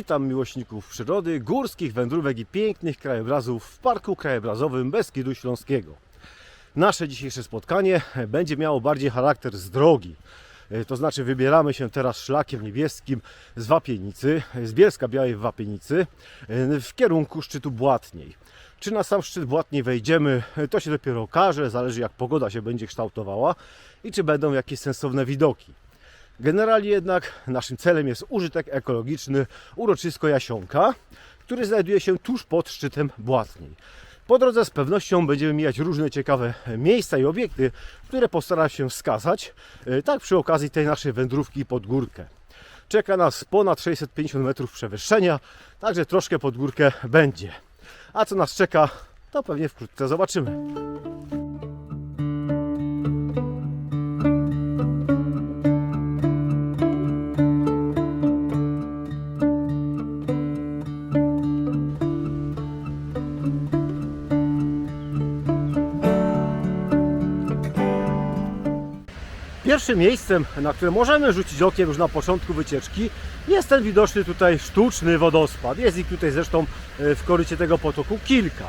Witam miłośników przyrody, górskich wędrówek i pięknych krajobrazów w Parku Krajobrazowym Beskidu Śląskiego. Nasze dzisiejsze spotkanie będzie miało bardziej charakter z drogi. To znaczy wybieramy się teraz szlakiem niebieskim z Wapienicy, z Bielska Białej w Wapienicy w kierunku szczytu Błatniej. Czy na sam szczyt Błatniej wejdziemy, to się dopiero okaże, zależy jak pogoda się będzie kształtowała i czy będą jakieś sensowne widoki. Generalnie jednak naszym celem jest użytek ekologiczny uroczysko Jasionka, który znajduje się tuż pod szczytem Błatniej. Po drodze z pewnością będziemy mijać różne ciekawe miejsca i obiekty, które postaram się wskazać, e, tak przy okazji tej naszej wędrówki pod górkę. Czeka nas ponad 650 metrów przewyższenia, także troszkę pod górkę będzie. A co nas czeka, to pewnie wkrótce zobaczymy. Pierwszym miejscem, na które możemy rzucić okiem już na początku wycieczki, jest ten widoczny tutaj sztuczny wodospad. Jest ich tutaj zresztą e, w korycie tego potoku kilka.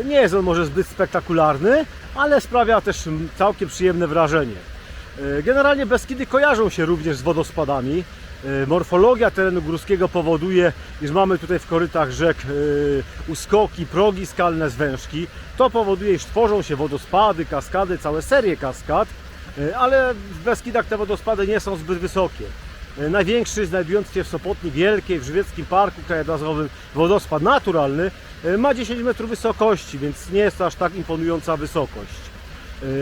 E, Nie jest on może zbyt spektakularny, ale sprawia też całkiem przyjemne wrażenie. E, Generalnie Beskidy kojarzą się również z wodospadami. Morfologia terenu górskiego powoduje, iż mamy tutaj w korytach rzek uskoki, progi skalne, zwężki. To powoduje, iż tworzą się wodospady, kaskady, całe serie kaskad. E, ale w Beskidach te wodospady nie są zbyt wysokie. E, Największy, znajdujący się w Sopotni Wielkiej, w Żywieckim Parku Krajobrazowym, wodospad naturalny e, ma 10 metrów wysokości, więc nie jest to aż tak imponująca wysokość.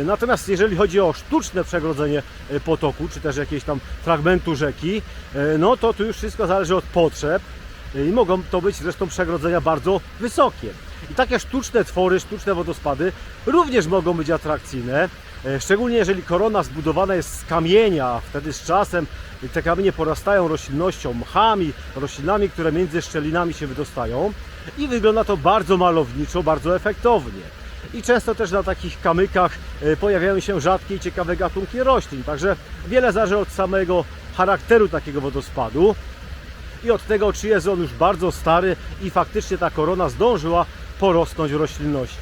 Natomiast jeżeli chodzi o sztuczne przegrodzenie potoku, czy też jakiegoś tam fragmentu rzeki, no to tu już wszystko zależy od potrzeb i mogą to być zresztą przegrodzenia bardzo wysokie. I takie sztuczne twory, sztuczne wodospady również mogą być atrakcyjne, e, szczególnie jeżeli korona zbudowana jest z kamienia, wtedy z czasem te kamienie porastają roślinnością, mchami, roślinami, które między szczelinami się wydostają. I wygląda to bardzo malowniczo, bardzo efektownie. I często też na takich kamykach e, pojawiają się rzadkie i ciekawe gatunki roślin, także wiele zależy od samego charakteru takiego wodospadu. I od tego, czy jest on już bardzo stary i faktycznie ta korona zdążyła porosnąć roślinnością.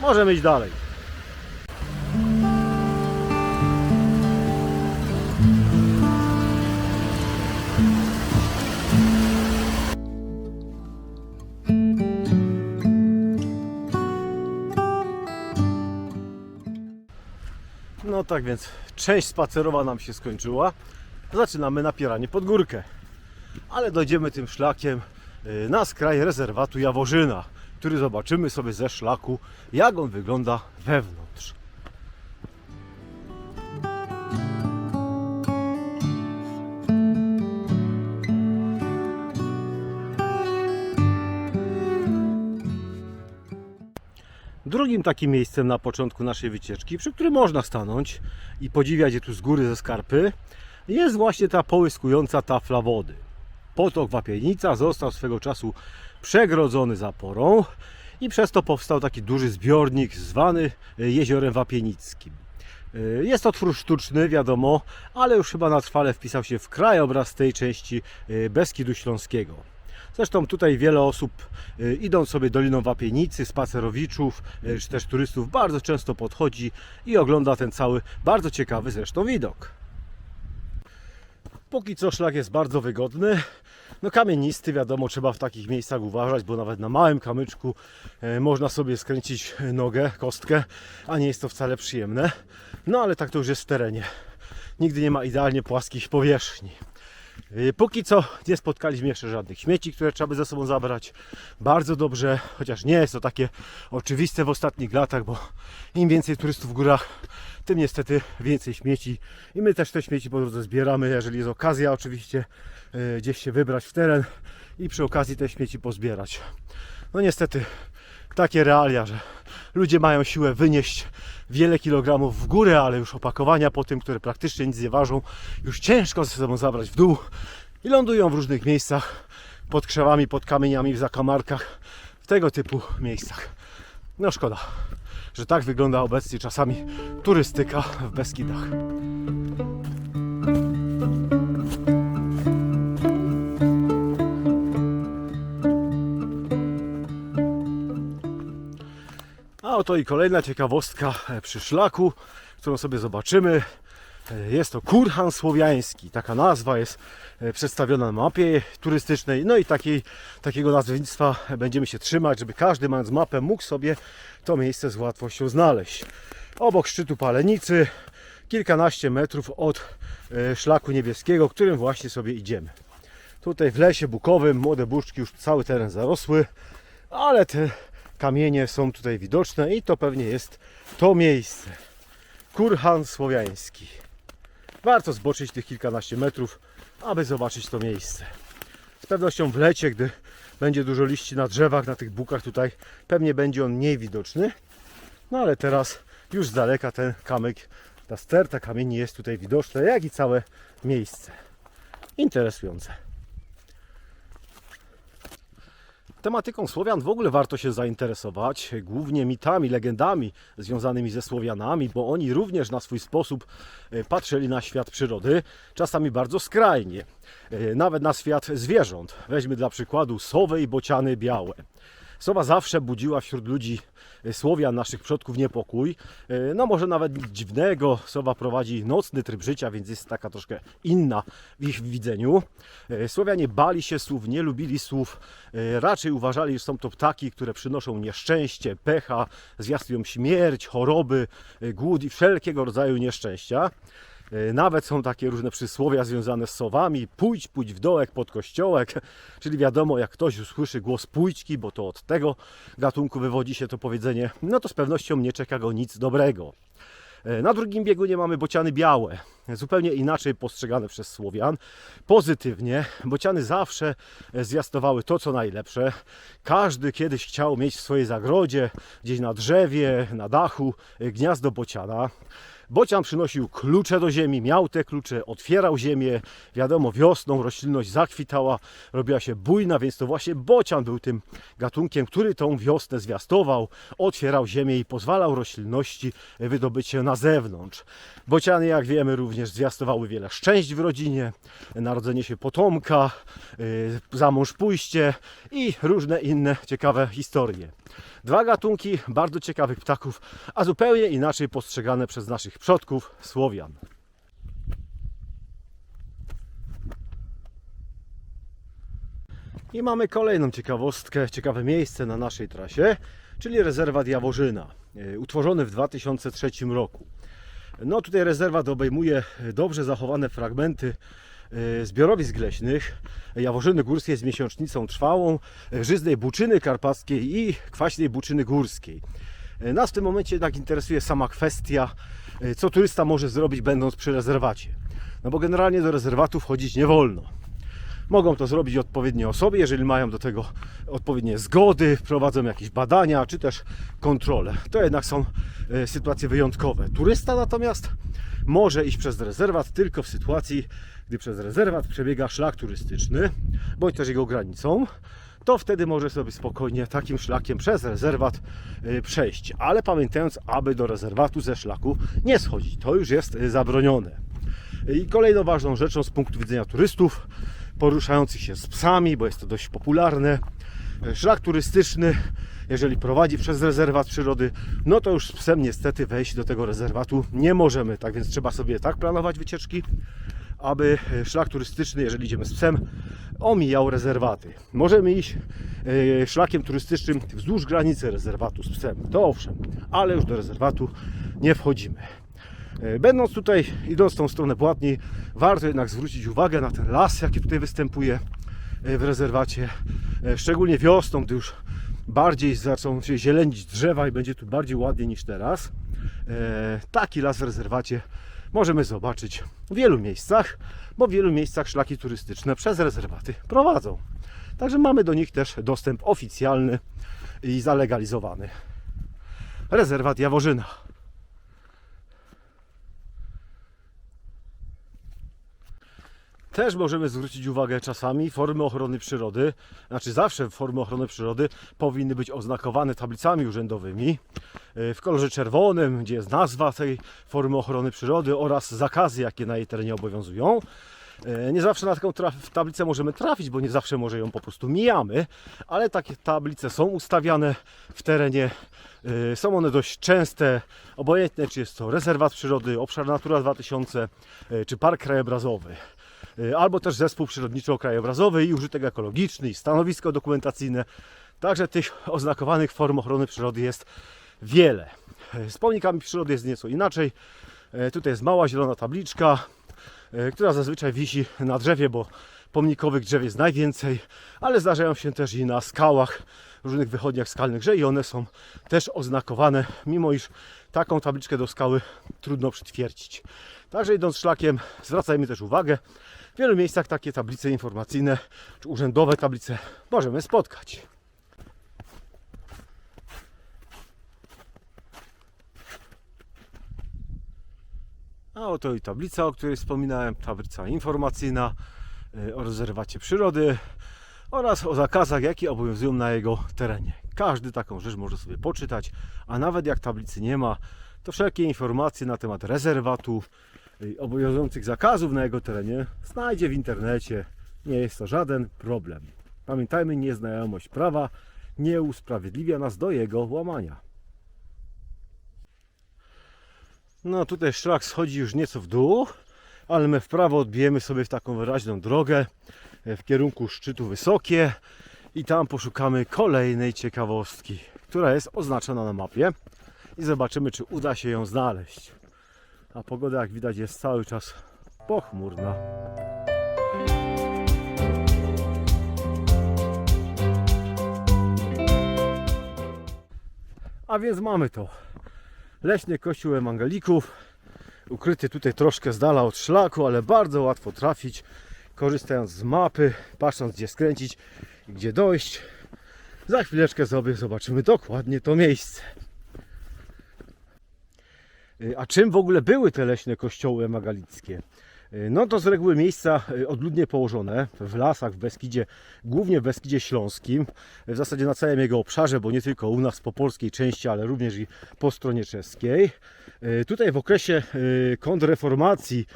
Możemy iść dalej. No tak więc część spacerowa nam się skończyła. Zaczynamy napieranie pod górkę ale dojdziemy tym szlakiem y, na skraj rezerwatu Jaworzyna, który zobaczymy sobie ze szlaku, jak on wygląda wewnątrz. Drugim takim miejscem na początku naszej wycieczki, przy którym można stanąć i podziwiać je tu z góry ze skarpy, jest właśnie ta połyskująca tafla wody. Potok Wapienica został swego czasu przegrodzony zaporą i przez to powstał taki duży zbiornik zwany e, Jeziorem Wapienickim. E, Jest to twór sztuczny, wiadomo, ale już chyba na trwale wpisał się w krajobraz tej części e, Beskidu Śląskiego. Zresztą tutaj wiele osób idąc sobie Doliną Wapienicy, spacerowiczów, czy też turystów bardzo często podchodzi i ogląda ten cały bardzo ciekawy zresztą widok. Póki co szlak jest bardzo wygodny. No kamienisty, wiadomo, trzeba w takich miejscach uważać, bo nawet na małym kamyczku e, można sobie skręcić nogę, kostkę, a nie jest to wcale przyjemne. No ale tak to już jest w terenie. Nigdy nie ma idealnie płaskich powierzchni. E, Póki co nie spotkaliśmy jeszcze żadnych śmieci, które trzeba by ze sobą zabrać. Bardzo dobrze, chociaż nie jest to takie oczywiste w ostatnich latach, bo im więcej turystów w górach, tym niestety więcej śmieci. I my też te śmieci po drodze zbieramy, jeżeli jest okazja oczywiście e, gdzieś się wybrać w teren i przy okazji te śmieci pozbierać. No niestety takie realia, że ludzie mają siłę wynieść wiele kilogramów w górę, ale już opakowania po tym, które praktycznie nic nie ważą, już ciężko ze sobą zabrać w dół i lądują w różnych miejscach, pod krzewami, pod kamieniami, w zakamarkach, w tego typu miejscach. No szkoda, że tak wygląda obecnie czasami turystyka w Beskidach. Oto i kolejna ciekawostka e, przy szlaku, którą sobie zobaczymy. E, Jest to Kurhan Słowiański. Taka nazwa jest e, przedstawiona na mapie turystycznej. No i takiej, takiego nazewnictwa będziemy się trzymać, żeby każdy mając mapę mógł sobie to miejsce z łatwością znaleźć. Obok szczytu Palenicy, kilkanaście metrów od szlaku niebieskiego, którym właśnie sobie idziemy. Tutaj w lesie bukowym młode buszczki już cały teren zarosły, ale te kamienie są tutaj widoczne i to pewnie jest to miejsce. Kurhan Słowiański. Warto zboczyć tych kilkanaście metrów, aby zobaczyć to miejsce. Z pewnością w lecie, gdy będzie dużo liści na drzewach, na tych bukach tutaj, pewnie będzie on mniej widoczny. No ale teraz już z daleka ten kamyk, ta sterta kamieni jest tutaj widoczna, jak i całe miejsce. Interesujące. Tematyką Słowian w ogóle warto się zainteresować, głównie mitami, legendami związanymi ze Słowianami, bo oni również na swój sposób e, patrzyli na świat przyrody, czasami bardzo skrajnie, e, nawet na świat zwierząt. Weźmy dla przykładu sowę i bociany białe. Sowa zawsze budziła wśród ludzi e, Słowian, naszych przodków, niepokój. E, No może nawet nic dziwnego. Sowa prowadzi nocny tryb życia, więc jest taka troszkę inna w ich widzeniu. E, Słowianie bali się słów, nie lubili słów. Raczej uważali, że są to ptaki, które przynoszą nieszczęście, pecha, zwiastują śmierć, choroby, głód i wszelkiego rodzaju nieszczęścia. E, Nawet są takie różne przysłowia związane z sowami. Pójdź, pójdź w dołek pod kościołek. Czyli wiadomo, jak ktoś usłyszy głos pójdźki, bo to od tego gatunku wywodzi się to powiedzenie, no to z pewnością nie czeka go nic dobrego. E, Na drugim biegunie mamy bociany białe, zupełnie inaczej postrzegane przez Słowian. Pozytywnie, bociany zawsze e, zwiastowały to, co najlepsze. Każdy kiedyś chciał mieć w swojej zagrodzie, gdzieś na drzewie, na dachu, gniazdo bociana. Bocian przynosił klucze do ziemi, miał te klucze, otwierał ziemię. Wiadomo, wiosną roślinność zakwitała, robiła się bujna, więc to właśnie bocian był tym gatunkiem, który tą wiosnę zwiastował, otwierał ziemię i pozwalał roślinności wydobyć się na zewnątrz. Bociany, jak wiemy, również zwiastowały wiele szczęść w rodzinie, narodzenie się potomka, yy, za mąż pójście i różne inne ciekawe historie. Dwa gatunki bardzo ciekawych ptaków, a zupełnie inaczej postrzegane przez naszych przodków Słowian. I mamy kolejną ciekawostkę, ciekawe miejsce na naszej trasie, czyli rezerwat Jaworzyna, e, utworzony w 2003 roku. No tutaj rezerwat obejmuje dobrze zachowane fragmenty e, zbiorowisk leśnych, Jaworzyny Górskiej z miesiącznicą trwałą, e, żyznej buczyny karpackiej i kwaśnej buczyny górskiej. Nas w tym momencie jednak interesuje sama kwestia, e, co turysta może zrobić będąc przy rezerwacie. No bo generalnie do rezerwatu wchodzić nie wolno. Mogą to zrobić odpowiednie osoby, jeżeli mają do tego odpowiednie zgody, prowadzą jakieś badania czy też kontrole. To jednak są e, sytuacje wyjątkowe. Turysta natomiast może iść przez rezerwat tylko w sytuacji, gdy przez rezerwat przebiega szlak turystyczny bądź też jego granicą. To wtedy może sobie spokojnie takim szlakiem przez rezerwat e, przejść, ale pamiętając, aby do rezerwatu ze szlaku nie schodzić. To już jest e, zabronione. I kolejną ważną rzeczą z punktu widzenia turystów poruszających się z psami, bo jest to dość popularne. Szlak turystyczny, jeżeli prowadzi przez rezerwat przyrody, no to już z psem niestety wejść do tego rezerwatu nie możemy. Tak więc trzeba sobie tak planować wycieczki, aby szlak turystyczny, jeżeli idziemy z psem, omijał rezerwaty. Możemy iść e, szlakiem turystycznym wzdłuż granicy rezerwatu z psem, to owszem, ale już do rezerwatu nie wchodzimy. E, Będąc tutaj, idąc tą stronę Płatni, warto jednak zwrócić uwagę na ten las, jaki tutaj występuje e, w rezerwacie. Szczególnie wiosną, gdy już bardziej zaczną się zielenić drzewa i będzie tu bardziej ładnie niż teraz. Taki las w rezerwacie możemy zobaczyć w wielu miejscach, bo w wielu miejscach szlaki turystyczne przez rezerwaty prowadzą. Także mamy do nich też dostęp oficjalny i zalegalizowany. Rezerwat Jaworzyna. Też możemy zwrócić uwagę czasami, formy ochrony przyrody, znaczy zawsze formy ochrony przyrody powinny być oznakowane tablicami urzędowymi w kolorze czerwonym, gdzie jest nazwa tej formy ochrony przyrody oraz zakazy, jakie na jej terenie obowiązują. E, Nie zawsze na taką tablicę możemy trafić, bo nie zawsze może ją po prostu mijamy, ale takie tablice są ustawiane w terenie. E, Są one dość częste, obojętnie czy jest to rezerwat przyrody, obszar Natura 2000 e, czy park krajobrazowy. E, Albo też zespół przyrodniczo-krajobrazowy i użytek ekologiczny i stanowisko dokumentacyjne. Także tych oznakowanych form ochrony przyrody jest wiele. Z pomnikami przyrody jest nieco inaczej. E, Tutaj jest mała zielona tabliczka, e, która zazwyczaj wisi na drzewie, bo pomnikowych drzew jest najwięcej, ale zdarzają się też i na skałach, różnych wychodniach skalnych, że i one są też oznakowane, mimo iż taką tabliczkę do skały trudno przytwierdzić. Także idąc szlakiem, zwracajmy też uwagę, w wielu miejscach takie tablice informacyjne czy urzędowe tablice możemy spotkać. A oto i tablica, o której wspominałem, tablica informacyjna y, o rezerwacie przyrody oraz o zakazach, jakie obowiązują na jego terenie. Każdy taką rzecz może sobie poczytać, a nawet jak tablicy nie ma, to wszelkie informacje na temat rezerwatu, y, obowiązujących zakazów na jego terenie znajdzie w internecie. Nie jest to żaden problem. Pamiętajmy, nieznajomość prawa nie usprawiedliwia nas do jego łamania. No tutaj szlak schodzi już nieco w dół, ale my w prawo odbijemy sobie w taką wyraźną drogę e, w kierunku szczytu Wysokie i tam poszukamy kolejnej ciekawostki, która jest oznaczona na mapie i zobaczymy, czy uda się ją znaleźć. A pogoda, jak widać, jest cały czas pochmurna. A więc mamy to. Leśny kościół Ewangelików, ukryty tutaj troszkę z dala od szlaku, ale bardzo łatwo trafić, korzystając z mapy, patrząc gdzie skręcić i gdzie dojść. Za chwileczkę sobie zobaczymy dokładnie to miejsce. Y, A czym w ogóle były te leśne kościoły ewangeliczskie? Y, No to z reguły miejsca y, odludnie położone w lasach w Beskidzie, głównie w Beskidzie Śląskim, w zasadzie na całym jego obszarze, bo nie tylko u nas po polskiej części, ale również i po stronie czeskiej. Y, Tutaj w okresie kontrreformacji,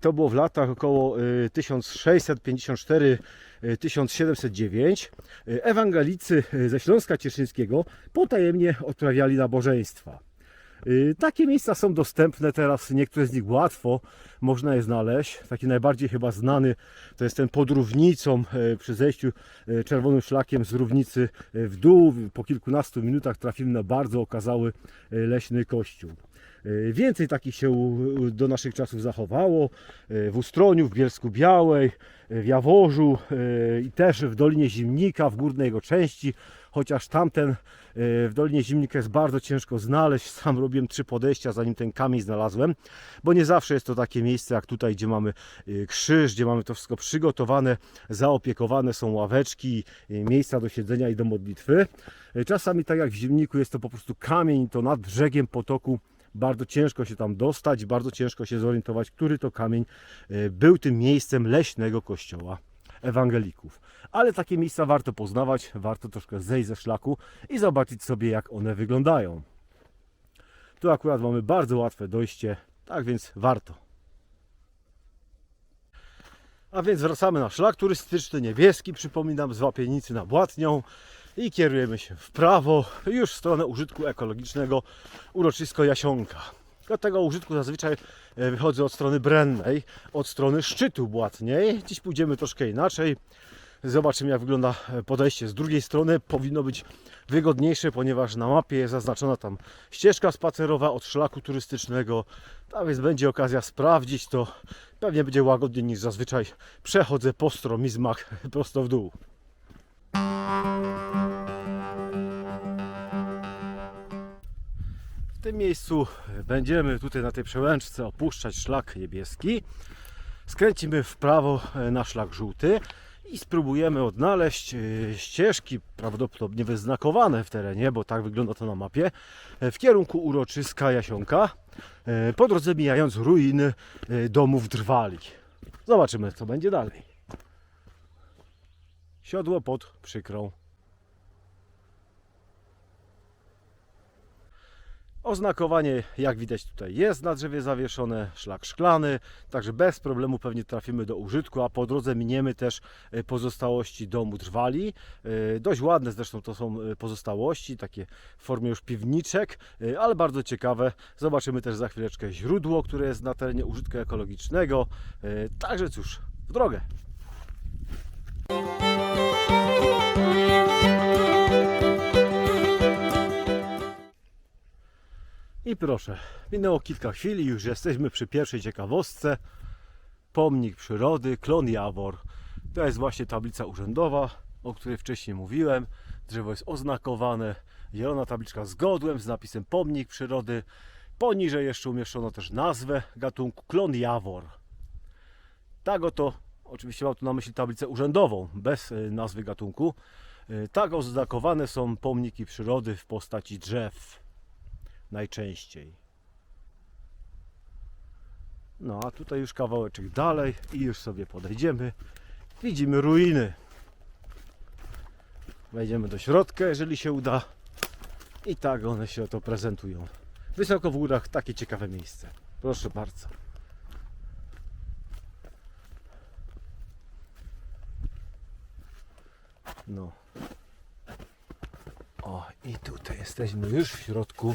to było w latach około y, 1654-1709, y, ewangelicy ze Śląska Cieszyńskiego potajemnie odprawiali nabożeństwa. Y, Takie miejsca są dostępne teraz, niektóre z nich łatwo można je znaleźć. Taki najbardziej chyba znany to jest ten pod Równicą e, przy zejściu e, czerwonym szlakiem z Równicy e, w dół. Po kilkunastu minutach trafimy na bardzo okazały leśny kościół. Więcej takich się do naszych czasów zachowało. W Ustroniu, w Bielsku Białej, w Jaworzu i też w Dolinie Zimnika, w górnej jego części. Chociaż tamten e, w Dolinie Zimnika jest bardzo ciężko znaleźć. Sam robiłem trzy podejścia, zanim ten kamień znalazłem, bo nie zawsze jest to takie miejsce jak tutaj, gdzie mamy e, krzyż, gdzie mamy to wszystko przygotowane, zaopiekowane są ławeczki, e, miejsca do siedzenia i do modlitwy. Czasami tak jak w Zimniku jest to po prostu kamień, to nad brzegiem potoku bardzo ciężko się tam dostać, bardzo ciężko się zorientować, który to kamień był tym miejscem leśnego kościoła ewangelików. Ale takie miejsca warto poznawać, warto troszkę zejść ze szlaku i zobaczyć sobie, jak one wyglądają. Tu akurat mamy bardzo łatwe dojście, tak więc warto. A więc wracamy na szlak turystyczny niebieski, przypominam, z Łapienicy na Błatnią i kierujemy się w prawo, już w stronę użytku ekologicznego uroczysko Jasionka. Do tego użytku zazwyczaj e, wychodzę od strony Brennej, od strony szczytu Błatniej. Dziś pójdziemy troszkę inaczej. Zobaczymy jak wygląda e, podejście z drugiej strony. Powinno być wygodniejsze, ponieważ na mapie jest zaznaczona tam ścieżka spacerowa od szlaku turystycznego. Tak więc będzie okazja sprawdzić to. Pewnie będzie łagodniej niż zazwyczaj przechodzę po stromizmach prosto w dół. Tym miejscu będziemy tutaj na tej przełęczce opuszczać szlak niebieski. Skręcimy w prawo e, na szlak żółty i spróbujemy odnaleźć e, ścieżki prawdopodobnie wyznakowane w terenie, bo tak wygląda to na mapie, e, w kierunku uroczyska Jasionka, po drodze mijając ruiny domów drwali. Zobaczymy co będzie dalej. Siodło pod przykrą. Oznakowanie, jak widać tutaj jest na drzewie zawieszone, szlak szklany, także bez problemu pewnie trafimy do użytku, a po drodze miniemy też e, pozostałości domu drwali. E, Dość ładne zresztą to są e, pozostałości, takie w formie już piwniczek, ale bardzo ciekawe. Zobaczymy też za chwileczkę źródło, które jest na terenie użytku ekologicznego. Także cóż, w drogę. I proszę, minęło kilka chwil i już jesteśmy przy pierwszej ciekawostce. Pomnik przyrody, klon Jawor. To jest właśnie tablica urzędowa, o której wcześniej mówiłem. Drzewo jest oznakowane, zielona tabliczka z godłem, z napisem Pomnik przyrody. Poniżej jeszcze umieszczono też nazwę gatunku klon Jawor. Tak oto, oczywiście mam tu na myśli tablicę urzędową, bez y, nazwy gatunku. Y, Tak oznakowane są pomniki przyrody w postaci drzew najczęściej. No a tutaj już kawałeczek dalej i już sobie podejdziemy. Widzimy ruiny. Wejdziemy do środka, jeżeli się uda. I tak one się oto prezentują. Wysoko w górach takie ciekawe miejsce. Proszę bardzo. No. O, i tutaj jesteśmy już w środku.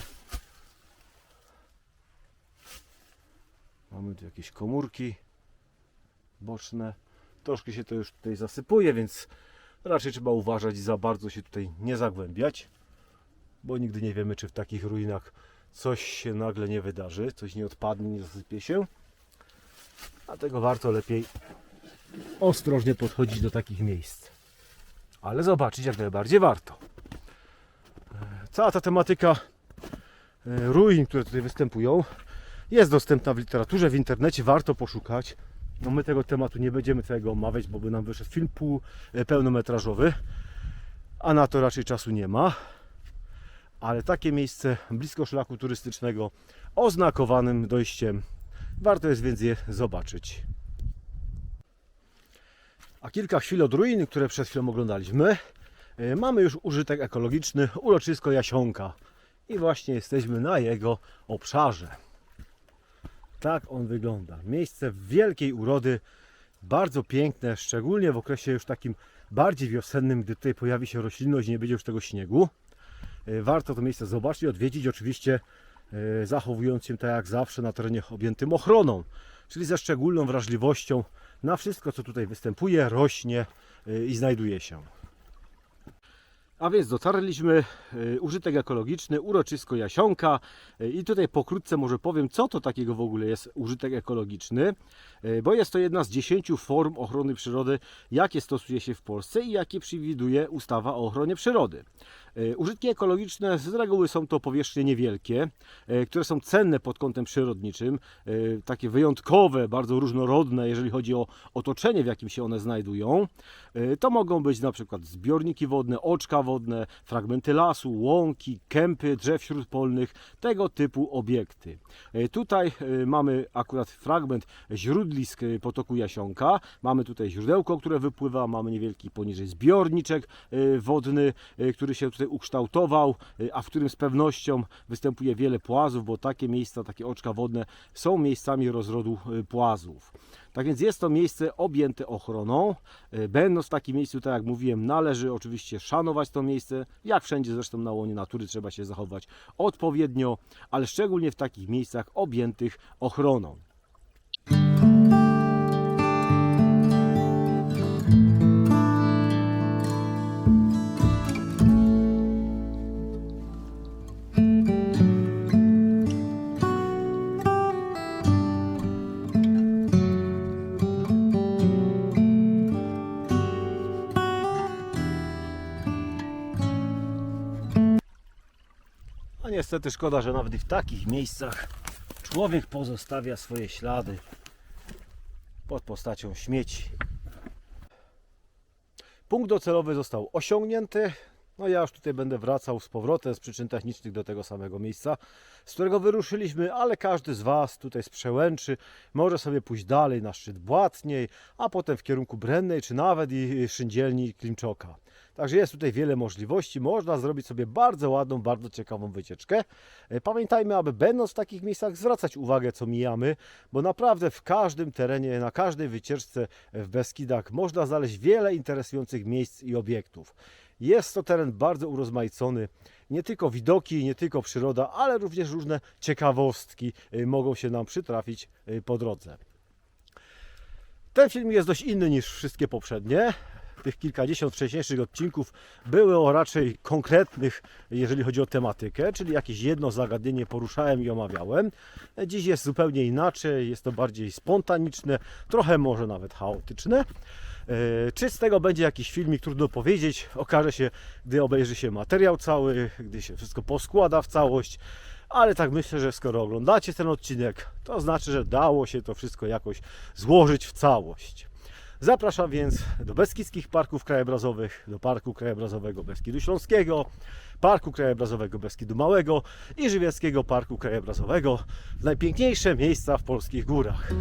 Mamy tu jakieś komórki boczne. Troszkę się to już tutaj zasypuje, więc raczej trzeba uważać i za bardzo się tutaj nie zagłębiać, bo nigdy nie wiemy, czy w takich ruinach coś się nagle nie wydarzy, coś nie odpadnie, nie zasypie się. Dlatego warto lepiej ostrożnie podchodzić do takich miejsc. Ale zobaczyć jak najbardziej warto. Cała ta tematyka e, ruin, które tutaj występują, jest dostępna w literaturze, w internecie, warto poszukać. No my tego tematu nie będziemy całego omawiać, bo by nam wyszedł film pół e, pełnometrażowy, a na to raczej czasu nie ma. Ale takie miejsce blisko szlaku turystycznego, oznakowanym dojściem, warto jest więc je zobaczyć. A kilka chwil od ruin, które przed chwilą oglądaliśmy, e, mamy już użytek ekologiczny, uroczysko Jasionka. I właśnie jesteśmy na jego obszarze. Tak on wygląda. Miejsce wielkiej urody, bardzo piękne, szczególnie w okresie już takim bardziej wiosennym, gdy tutaj pojawi się roślinność i nie będzie już tego śniegu. E, Warto to miejsce zobaczyć odwiedzić, oczywiście e, zachowując się tak jak zawsze na terenie objętym ochroną, czyli ze szczególną wrażliwością na wszystko, co tutaj występuje, rośnie e, i znajduje się. A więc dotarliśmy, y, użytek ekologiczny, uroczysko Jasionka Y, i tutaj pokrótce może powiem, co to takiego w ogóle jest użytek ekologiczny, y, bo jest to jedna z dziesięciu form ochrony przyrody, jakie stosuje się w Polsce i jakie przewiduje ustawa o ochronie przyrody. Y, Użytki ekologiczne z reguły są to powierzchnie niewielkie, y, które są cenne pod kątem przyrodniczym, y, takie wyjątkowe, bardzo różnorodne, jeżeli chodzi o otoczenie, w jakim się one znajdują. To mogą być na przykład zbiorniki wodne, oczka wodne, fragmenty lasu, łąki, kępy, drzew śródpolnych, tego typu obiekty. Tutaj mamy akurat fragment źródlisk potoku Jasionka. Mamy tutaj źródełko, które wypływa, mamy niewielki poniżej zbiorniczek wodny, który się tutaj ukształtował, y, a w którym z pewnością występuje wiele płazów, bo takie miejsca, takie oczka wodne są miejscami rozrodu y, płazów. Tak więc jest to miejsce objęte ochroną. Y, Będąc w takim miejscu, tak jak mówiłem, należy oczywiście szanować to miejsce. Jak wszędzie zresztą na łonie natury trzeba się zachować odpowiednio, ale szczególnie w takich miejscach objętych ochroną. Niestety szkoda, że nawet w takich miejscach człowiek pozostawia swoje ślady pod postacią śmieci. Punkt docelowy został osiągnięty. No ja już tutaj będę wracał z powrotem z przyczyn technicznych do tego samego miejsca, z którego wyruszyliśmy, ale każdy z Was tutaj z Przełęczy może sobie pójść dalej na szczyt Błatniej, a potem w kierunku Brennej, czy nawet i Szyndzielni Klimczoka. Także jest tutaj wiele możliwości. Można zrobić sobie bardzo ładną, bardzo ciekawą wycieczkę. E, Pamiętajmy, aby będąc w takich miejscach zwracać uwagę, co mijamy, bo naprawdę w każdym terenie, na każdej wycieczce w Beskidach można znaleźć wiele interesujących miejsc i obiektów. Jest to teren bardzo urozmaicony. Nie tylko widoki, nie tylko przyroda, ale również różne ciekawostki y, mogą się nam przytrafić y, po drodze. Ten film jest dość inny niż wszystkie poprzednie. Tych kilkadziesiąt wcześniejszych odcinków były o raczej konkretnych, jeżeli chodzi o tematykę, czyli jakieś jedno zagadnienie poruszałem i omawiałem. Dziś jest zupełnie inaczej, jest to bardziej spontaniczne, trochę może nawet chaotyczne. E, Czy z tego będzie jakiś filmik, trudno powiedzieć. Okaże się, gdy obejrzy się materiał cały, gdy się wszystko poskłada w całość. Ale tak myślę, że skoro oglądacie ten odcinek, to znaczy, że dało się to wszystko jakoś złożyć w całość. Zapraszam więc do Beskidzkich Parków Krajobrazowych, do Parku Krajobrazowego Beskidu Śląskiego, Parku Krajobrazowego Beskidu Małego i Żywieckiego Parku Krajobrazowego. Najpiękniejsze miejsca w polskich górach.